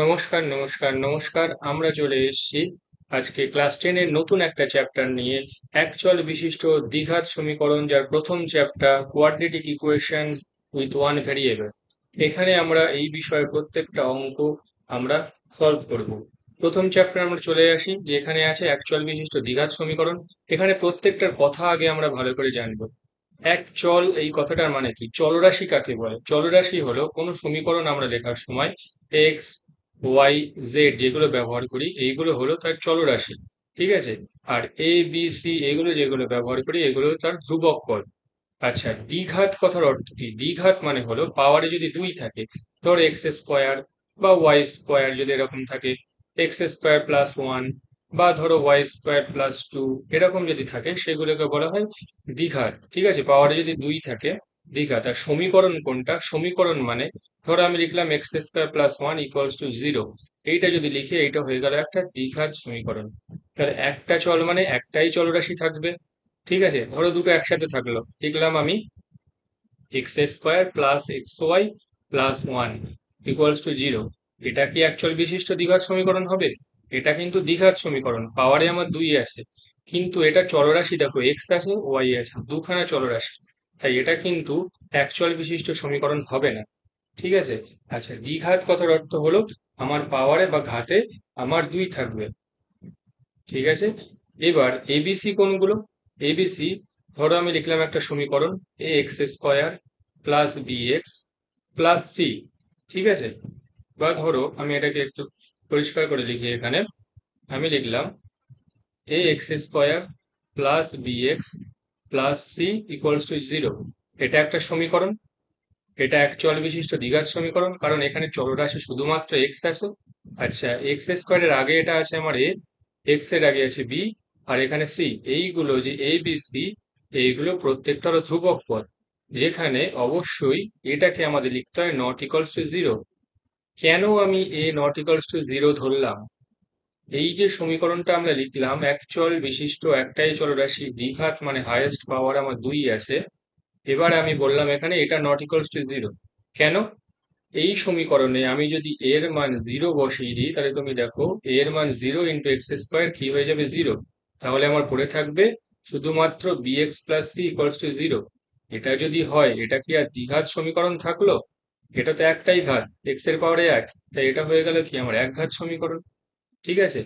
নমস্কার নমস্কার নমস্কার। আমরা চলে এসেছি আজকে ক্লাস টেনের নতুন একটা চ্যাপ্টার নিয়ে। একচল বিশিষ্ট দ্বিঘাত সমীকরণ, যার প্রথম chapter quadratic equations with one variable এখানে আমরা এই বিষয়ে প্রত্যেকটা অঙ্ক আমরা সলভ করব। প্রথম চ্যাপ্টার আমরা চলে আসি, যে এখানে আছে একচল বিশিষ্ট দ্বিঘাত সমীকরণ। এখানে প্রত্যেকটার কথা আগে আমরা ভালো করে জানব। এক চল এই কথাটার মানে কি? চলরাশি কাকে বলে? চলরাশি হলো কোনো সমীকরণ আমরা লেখার সময় এক্স ওয়াই জেড যেগুলো ব্যবহার করি, এইগুলো হলো তার চলরাশি, ঠিক আছে? আর এ বি সি এগুলো যেগুলো ব্যবহার করি, এগুলো তার ধ্রুবক পদ। আচ্ছা দ্বিঘাত কথার অর্থ কি? দ্বিঘাত মানে হলো পাওয়ারে যদি দুই থাকে, ধর এক্স স্কোয়ার বা ওয়াই স্কোয়ার যদি এরকম থাকে এক্স স্কোয়ার প্লাস ওয়ান বা ধরো ওয়াই স্কোয়ার প্লাস টু এরকম যদি থাকে, সেগুলোকে বলা হয় দ্বিঘাত, ঠিক আছে? পাওয়ারে যদি দুই থাকে, দ্বিঘাত। আর সমীকরণ কোনটা? সমীকরণ মানে ধরো আমি লিখলাম x square plus one equals to zero এইটা যদি লিখি, এইটা হয়ে গেল একটা দ্বিঘাত সমীকরণ। তাহলে একটা চল মানে একটাই চলরাশি থাকবে। ঠিক আছে? ধরো দুটো একসাথে থাকল। লিখলাম আমি x square plus x y plus one equals to zero এটা কি একচল বিশিষ্ট দ্বিঘাত সমীকরণ হবে? এটা কিন্তু দ্বিঘাত সমীকরণ। পাওয়ারে আমার দুই আছে। কিন্তু এটা চলরাশি দেখো এক্স আছে ওয়াই আছে। দুখানা চলরাশি তাই এটা কিন্তু একচল বিশিষ্ট সমীকরণ হবে না। ঠিক আছে? আচ্ছা দ্বিঘাত কথার অর্থ হলো আমার পাওয়ারে বা ঘাতে আমার দুই থাকবে। ঠিক আছে? এবার এবিসি কোনগুলো? এবিসি ধরো আমি লিখলাম একটা সমীকরণ a x square plus b x plus c ঠিক আছে? বা ধরো আমি এটাকে একটু পরিষ্কার করে লিখি এখানে। আমি লিখলাম a x square plus b x plus c equals to zero এটা একটা সমীকরণ এটা এক চল বিশিষ্ট দ্বিঘাত সমীকরণ, কারণ এখানে চলরাশি শুধুমাত্র এক্স আছে। আচ্ছা এক্স স্কোয়ারের আগে এটা আছে আমার এ এক্সের আগে আছে বি আর এখানে সি এইগুলো যে এ বি সি এইগুলো প্রত্যেকটার ধ্রুবক পদ, যেখানে অবশ্যই এটাকে আমাদের লিখতে হয় নট ইকলস টু জিরো কেন আমি a not equals to zero ধরলাম? এই যে সমীকরণটা আমরা লিখলাম এক চল বিশিষ্ট একটাই চলরাশি, দ্বিঘাত মানে হাইয়েস্ট পাওয়ার আমার দুই আছে। এবার আমি বললাম এখানে এটা নট ইকলস টু জিরো কেন? এই সমীকরণে আমি যদি এর মান জিরো বসিয়ে দিই, তাহলে তুমি দেখো এর মান জিরো ইন্টু এক্স স্কোয়ার কি হয়ে যাবে জিরো তাহলে আমার পড়ে থাকবে শুধুমাত্র b x plus c equals to zero এটা যদি হয়, এটা কি আর দ্বিঘাত সমীকরণ থাকল? এটা তো একটাই ঘাত এক্সের পাওয়ারে এক। তাই এটা হয়ে গেল কি? আমার এক ঘাত সমীকরণ। ঠিক আছে?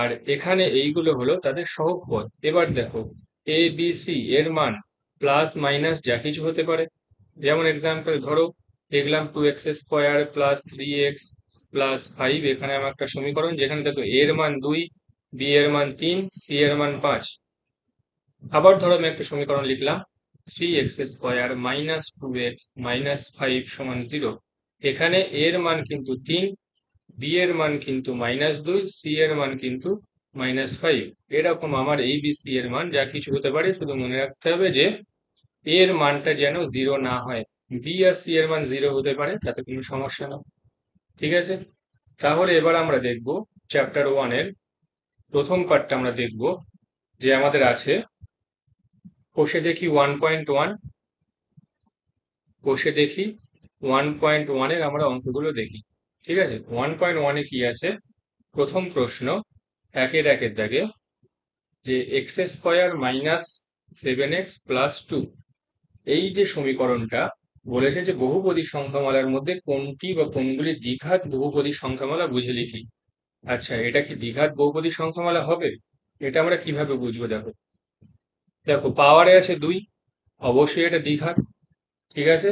আর এখানে এইগুলো হলো তাদের সহগ পদ। এবার দেখো এ বি সি এর মান প্লাস মাইনাস যা কিছু হতে পারে। যেমন এক্সাম্পল ধরো, দেখলাম two x square plus three x plus five এখানে আমার একটা সমীকরণ, যেখানে দেখো এর মান দুই বি এর মান তিন সি এর মান পাঁচ। আবার ধরো আমি একটা সমীকরণ লিখলাম three x square minus two x minus five সমান জিরো এখানে এর মান কিন্তু তিন বি এর মান কিন্তু মাইনাস দুই সি এর মান কিন্তু মাইনাস ফাইভ এরকম আমার এই বি সি এর মান, যা কিছু হতে পারে, শুধু মনে রাখতে হবে যে এর মানটা যেন জিরো না হয়। বি আর সি এর মান জিরো হতে পারে, তাতে কোনো সমস্যা না ঠিক আছে? তাহলে এবার আমরা দেখব চ্যাপ্টার ওয়ানের প্রথম পার্টটা আমরা দেখব, যে আমাদের আছে। কোষে দেখি ওয়ান পয়েন্ট ওয়ান কোষে দেখি ওয়ান পয়েন্ট ওয়ানের আমরা অঙ্কগুলো দেখি। ঠিক আছে? ওয়ান পয়েন্ট ওয়ানে কি আছে? প্রথম প্রশ্ন একের একের দাগে যে x square minus seven x plus two এই যে সমীকরণটা বলেছে যে বহুপদী সংখ্যামালার মধ্যে কোনটি বা কোনগুলি দ্বিঘাত বহুপদী সংখ্যামালা বুঝে লিখি। আচ্ছা এটা কি দ্বিঘাত বহুপদী সংখ্যামালা হবে? এটা আমরা কীভাবে বুঝব দেখো? দেখো পাওয়ারে আছে দুই, অবশ্যই এটা দ্বিঘাত, ঠিক আছে?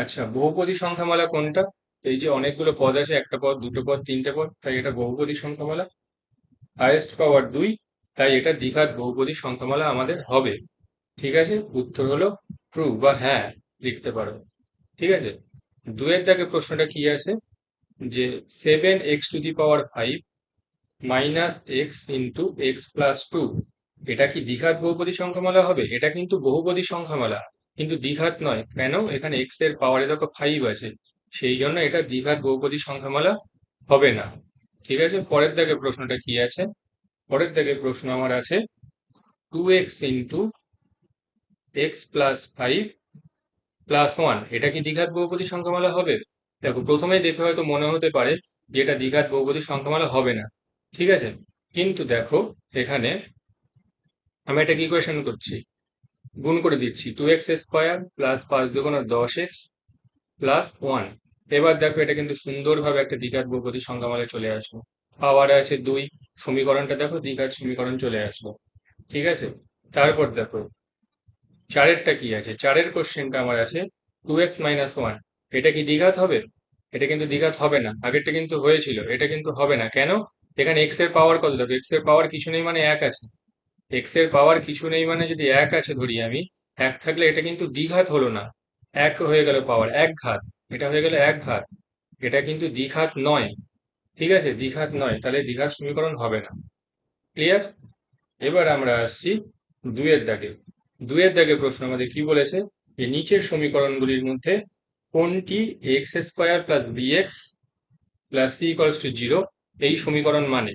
আচ্ছা বহুপদী সংখ্যামালা কোনটা? এই যে অনেকগুলো পদ আছে, একটা পদ, দুটো পদ, তিনটে পদ, তাই এটা বহুপদী সংখ্যামালা। হাইয়েস্ট পাওয়ার দুই, তাই এটা দ্বিঘাত বহুপদী সংখ্যামালা আমাদের হবে, ঠিক আছে? উত্তর হলো ট্রু বা হ্যাঁ লিখতে পারো। ঠিক আছে? দুয়ের দাগে প্রশ্নটা কি আছে? যে seven x to the power five minus x into x plus two এটা কি দ্বিঘাত বহুপদী সংখ্যামালা হবে? এটা কিন্তু বহুপদী সংখ্যামালা, কিন্তু দ্বিঘাত নয়। কেন? এখানে এক্সের পাওয়ারে দেখো ফাইভ আছে, সেই জন্য এটা দ্বিঘাত বহুপদী সংখ্যামালা হবে না। ঠিক আছে? পরের দাগে প্রশ্নটা কি আছে? পরের দাগে প্রশ্ন আমার আছে two x into x plus five plus one এটা কি দ্বিঘাত বহুপদী সংখ্যামালা হবে? দেখো, প্রথমেই দেখে হয়তো মনে হতে পারে যেটা দ্বিঘাত বহুপদী সংখ্যামালা হবে না, ঠিক আছে? কিন্তু দেখো, এখানে আমি একটা ইকুয়েশন করছি? গুণ করে দিচ্ছি টু এক্স স্কোয়ার প্লাস পাঁচ দুগুণ দশ এক্স প্লাস ওয়ান এবার দেখো, এটা কিন্তু সুন্দরভাবে একটা দ্বিঘাত বহুপদী সংখ্যামালায় চলে আসলো। পাওয়ার আছে দুই, সমীকরণটা দেখো, দ্বিঘাত সমীকরণ চলে আসলো, ঠিক আছে? তারপর দেখো চারেরটা কি আছে? চারের কোশ্চেনটা আমার আছে টু এক্স মাইনাস ওয়ান এটা কি দ্বিঘাত হবে? এটা কিন্তু দ্বিঘাত হবে না, আগেরটা কিন্তু হয়েছিল, এটা কিন্তু হবে না, কেন? এখানে এক্সের পাওয়ার কত দেখো এক্সের পাওয়ার কিছু নেই মানে এক আছে এক্সের পাওয়ার কিছু নেই মানে যদি এক আছে ধরি আমি, এক থাকলে এটা কিন্তু দ্বিঘাত হলো না, এক হয়ে গেল পাওয়ার এক ঘাত, এটা হয়ে গেল এক ঘাত, এটা কিন্তু দ্বিঘাত নয়, ঠিক আছে? দ্বিঘাত নয়, তাহলে দ্বিঘাত সমীকরণ হবে না ক্লিয়ার এবার আমরা আসছি দুয়ের দাগে দুয়ের দাগে প্রশ্ন, আমাদের কি বলেছে? যে নিচের সমীকরণগুলির মধ্যে কোনটি x square plus b x plus c equals to zero এই সমীকরণ মানে?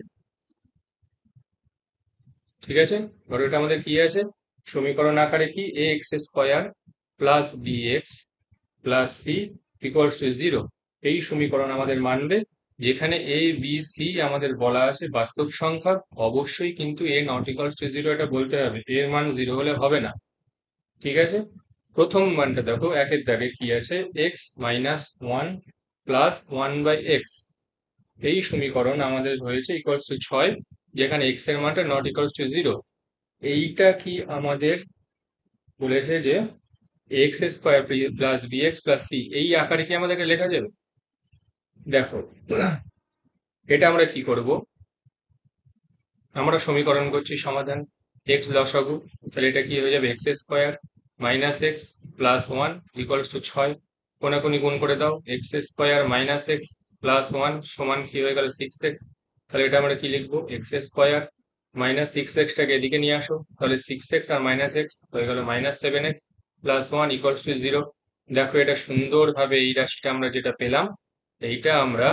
ঠিক আছে? ধরো এটা আমাদের কি আছে? সমীকরণ আকারে কি? A x square plus b x plus c equals to zero এই সমীকরণ আমাদের মানবে যেখানে এ বি সি আমাদের বলা আছে বাস্তব সংখ্যা, অবশ্যই কিন্তু a not equals to zero এটা বলতে হবে। এর মান জিরো হলে হবে না। ঠিক আছে? প্রথম মানটা দেখো, একের দাগে কি আছে? X minus one plus one by x এই সমীকরণ আমাদের হয়েছে ইকুয়ালস টু ছয়, যেখানে এক্সের মানটা নট ইকুয়ালস টু জিরো এইটা কি আমাদের বলেছে যে x square plus b x plus c এই আকারে কি আমাদেরকে লেখা যাবে? দেখো, এটা আমরা কি করব? আমরা সমীকরণ করছি সমাধান এক্স লসাগু, তাহলে এটা কি হয়ে যাবে? X square minus x plus one equals to ছয়। কোনাকুনি গুণ করে দাও x square minus x plus one সমান কি হয়ে গেল? সিক্স এক্স তাহলে এটা আমরা কি লিখব? এক্স স্কোয়ার মাইনাস সিক্স এক্সটাকে এদিকে নিয়ে আসো। তাহলে সিক্স এক্স আর মাইনাস এক্স হয়ে গেল minus seven x plus one equals to zero দেখো এটা সুন্দরভাবে এই রাশিটা আমরা যেটা পেলাম এইটা আমরা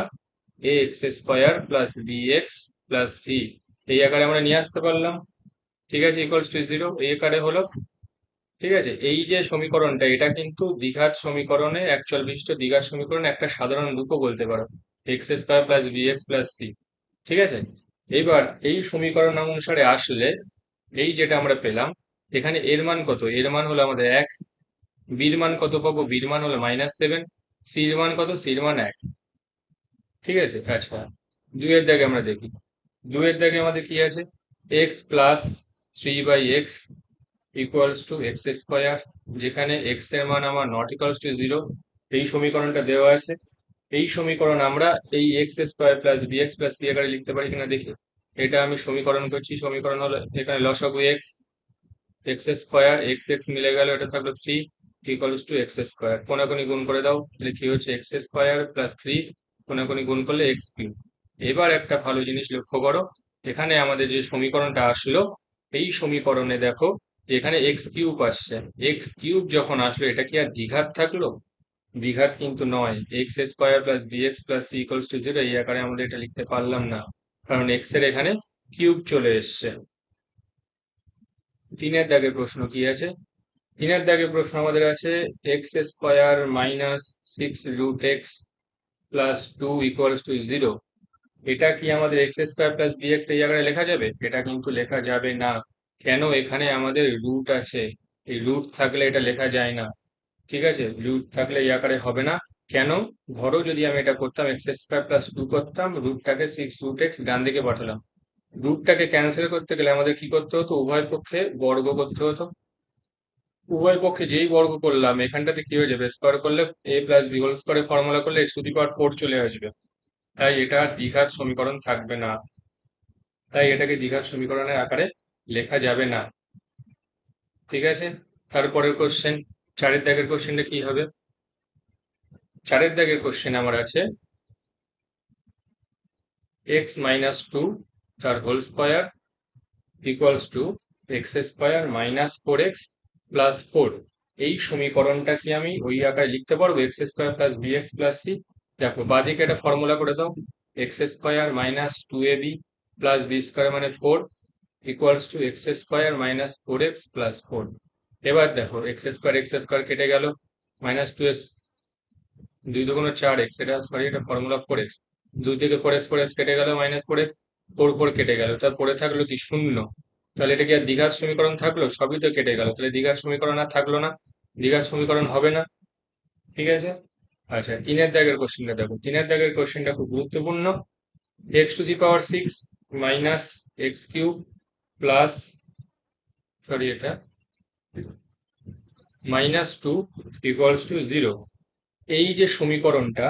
a x square plus b x plus c এই আকারে আমরা নিয়ে আসতে পারলাম। ঠিক আছে ইকুয়ালস টু জিরো এই আকারে হলো। ঠিক আছে, এই যে সমীকরণটা, এটা কিন্তু দ্বিঘাত সমীকরণে অ্যাকচুয়াল বিশিষ্ট দ্বিঘাত সমীকরণ একটা সাধারণ রূপও বলতে পারো। X square plus b x plus c ঠিক আছে? এবার এই সমীকরণ অনুসারে আসলে এই যেটা আমরা পেলাম, এখানে এর মান কত? এর মান হলো আমাদের এক। বির মান কত পাবো? বির মান হলো মাইনাস সেভেন সির মান কত? সির মান এক। ঠিক আছে? আচ্ছা। দুইয়ের দাগে আমরা দেখি। দুইয়ের দাগে আমাদের কি আছে? X plus three by x equals to x square যেখানে এক্সের মান আমার নট ইকুয়ালস টু জিরো এই সমীকরণটা দেওয়া আছে। এই সমীকরণ আমরা এই x square plus b x plus c আকারে লিখতে পারি কিনা দেখি। এটা আমি সমীকরণ করছি। সমীকরণ হলো এখানে লসাগু x x square x x মিলে গেল, এটা থাকল three equals to x square কোনাকুনি গুণ করে দাও। তাহলে কি হচ্ছে? এক্স স্কোয়ার প্লাস থ্রি কোনাকুনি গুণ করলে এক্স কিউব এবার একটা ভালো জিনিস লক্ষ্য করো। এখানে আমাদের যে সমীকরণটা আসলো, এই সমীকরণে দেখো এখানে এক্স কিউব আসছে। এক্স কিউব যখন আসলো, এটা কি আর দ্বিঘাত থাকল? দ্বিঘাত কিন্তু নয়। X square plus b x plus c equals to zero এই আকারে আমরা এটা লিখতে পারলাম না। কারণ এক্সের এখানে কিউব চলে এসছে। তিনের দাগের প্রশ্ন কি আছে? তিনের দাগের প্রশ্ন আমাদের আছে x square minus six root x plus two equals to zero এটা কি আমাদের x square plus b x এই জায়গায় লেখা যাবে? এটা কিন্তু লেখা যাবে না। কেন? এখানে আমাদের রুট আছে। এই রুট থাকলে এটা লেখা যায় না। ঠিক আছে? রুট থাকলে এই আকারে হবে না। কেন? ধরো যদি আমি এটা করতাম এক্স স্কোয়ার প্লাস টু করতাম রুটটাকে সিক্স রুট এক্স ডান দিকে পাঠালাম। রুটটাকে ক্যান্সেল করতে গেলে আমাদের কি করতে হতো? উভয় পক্ষে বর্গ করতে হতো। উভয় পক্ষে যেই বর্গ করলাম, এখানটাতে কি হয়ে যাবে? স্কোয়ার করলে এ প্লাস বি হোল স্কোয়ারে ফর্মুলা করলে x to the power four চলে আসবে। তাই এটা দ্বিঘাত সমীকরণ থাকবে না। তাই এটাকে দ্বিঘাত সমীকরণের আকারে লেখা যাবে না। ঠিক আছে? তারপরের কোশ্চেন চারের দাগের কোশ্চেনটা কি হবে? চারের দাগের কোশ্চেন আমার আছে। এক্স মাইনাস টু তার whole square equals to x square minus four x plus four এই সমীকরণটা কি আমি ওই আকারে লিখতে পারব? X square plus b x plus c দেখো, বাদিকে একটা ফর্মুলা করে দাও। X square minus two a b plus b square মানে four equals to x square minus four x plus four এবার দেখো এক্স স্কোয়ার এক্স স্কোয়ার কেটে গেল। মাইনাস টু এক্স দুই দুগুণ চার এক্স এটা সরি এটা ফর্মুলা ফোর এক্স দুই থেকে ফোর এক্স ফোর এক্স কেটে গেল minus four x four four কেটে গেল। তার পরে থাকল কি? শূন্য। তাহলে এটা কি আর দীঘার সমীকরণ থাকল? সবই তো কেটে গেল। তাহলে দীঘার সমীকরণ আর থাকল না। দীঘার সমীকরণ হবে না। ঠিক আছে? আচ্ছা তিনের দাগের কোশ্চেনটা দেখো। তিনের দাগের কোশ্চেনটা খুব গুরুত্বপূর্ণ। X to the power six minus x cube plus sorry এটা minus two equals to zero এই যে সমীকরণটা,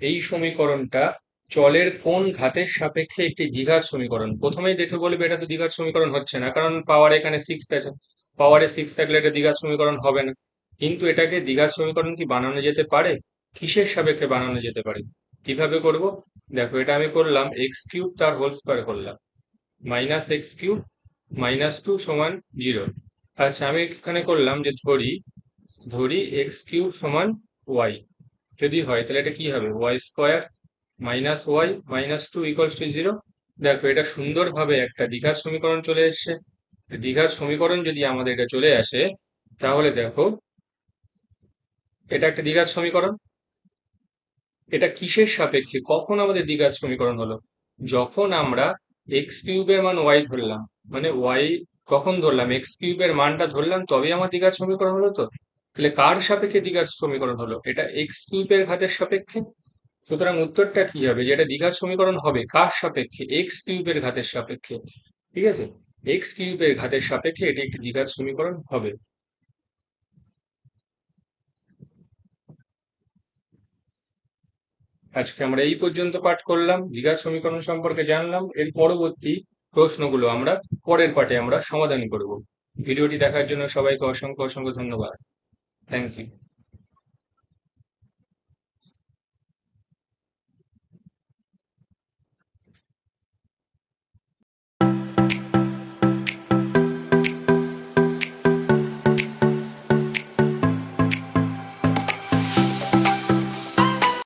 এই সমীকরণটা চলের কোন ঘাতের সাপেক্ষে একটি দ্বিঘাত সমীকরণ? প্রথমেই দেখে বলবে এটা তো দ্বিঘাত সমীকরণ হচ্ছে না, কারণ পাওয়ার এখানে সিক্স আছে। পাওয়ারে সিক্স থাকলে এটা দ্বিঘাত সমীকরণ হবে না। কিন্তু এটাকে দ্বিঘাত সমীকরণ কি বানানো যেতে পারে? কিসের সাপেক্ষে বানানো যেতে পারে? কীভাবে করব? দেখো, এটা আমি করলাম এক্স কিউব তার হোল স্কোয়ার করলাম। Minus x cube minus two সমান জিরো আচ্ছা আমি এখানে করলাম যে ধরি ধরি এক্স কিউব সমান ওয়াই যদি হয়, তাহলে এটা কি হবে? Y square minus y minus two equals to zero দেখো, এটা সুন্দরভাবে একটা দ্বিঘাত সমীকরণ চলে এসছে। দ্বিঘাত সমীকরণ যদি আমাদের এটা চলে আসে, তাহলে দেখো, এটা একটা দ্বিঘাত সমীকরণ। এটা কিসের সাপেক্ষে? কখন আমাদের দ্বিঘাত সমীকরণ হলো? যখন আমরা এক্স কিউবের মান ওয়াই ধরলাম মানে ওয়াই কখন ধরলাম? এক্স কিউবের মানটা ধরলাম, তবেই আমার দ্বিঘাত সমীকরণ হলো তো। তাহলে কার সাপেক্ষে দ্বিঘাত সমীকরণ হলো? এটা এক্স কিউবের ঘাতের সাপেক্ষে। সুতরাং উত্তরটা কি হবে? যেটা দ্বিঘাত সমীকরণ হবে, কার সাপেক্ষে? এক্স কিউবের ঘাতের সাপেক্ষে। ঠিক আছে? এক্স কিউবের ঘাতের সাপেক্ষে এটি একটি দ্বিঘাত সমীকরণ হবে। আজকে আমরা এই পর্যন্ত পাঠ করলাম দ্বিঘাত সমীকরণ সম্পর্কে জানলাম, এর পরবর্তী প্রশ্নগুলো আমরা পরের পাঠে আমরা সমাধান করব। ভিডিওটি দেখার জন্য সবাইকে অসংখ্য অসংখ্য ধন্যবাদ। Thank you